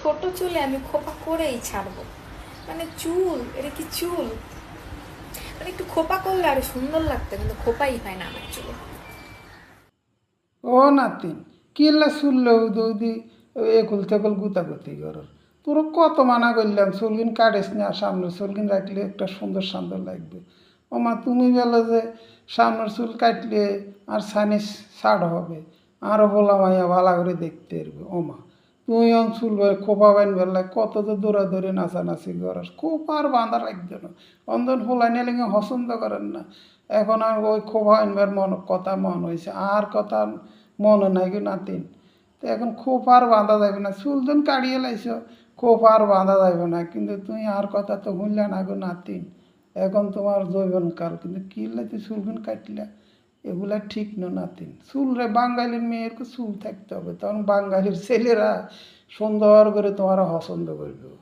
ছোট চুলে আমি খোপা করেই ছাড়বো। মানে চুল, এটা কি চুল? মানে একটু খোপা করলে আরও সুন্দর লাগতো, কিন্তু খোপাই হয় না আমার চুলে। ও নাতিন কিল্লা শুনলে দৌদি একুল তেকুল গুতাগুতি করর তোর কত মানা করলাম, চুলগিন কাটিস না, সামনে চুলগিন রাখলে একটা সুন্দর সুন্দর লাগবে। ও মা, তুমি বলো যে সামনের চুল কাটলে আর সানিস ছাড় হবে আরও বলা মাইয়া ভালো করে দেখতে পারবে। ও মা তুই চুল বের, খোপা বাইন বেলা কত তো দৌড়াদৌড়ি নাচানাচি করস, খোপার বাঁধা লাগবে না অন্ধন হোলাই নিলে পছন্দ করেন না। এখন আর ওই খোপা আনবার মন, কথা মন হয়েছে আর কথা মনে নাই নাতিন। তো এখন খোপ আর বাঁধা যাবে না, চুল তুন কাড়িয়ে লাইছ খোপ আর বাঁধা যাবে না, কিন্তু তুই আর কথা তো শুনলে না গো নাতিন। এখন তোমার জৈবনকাল কিন্তু কিনলে তুই চুলগুন কাটলা? এগুলা ঠিক না নাতিন। চুল রে বাঙালির মেয়েরকে চুল থাকতে হবে, তখন বাঙালির ছেলেরা সুন্দর করে তোমার পছন্দ করবে।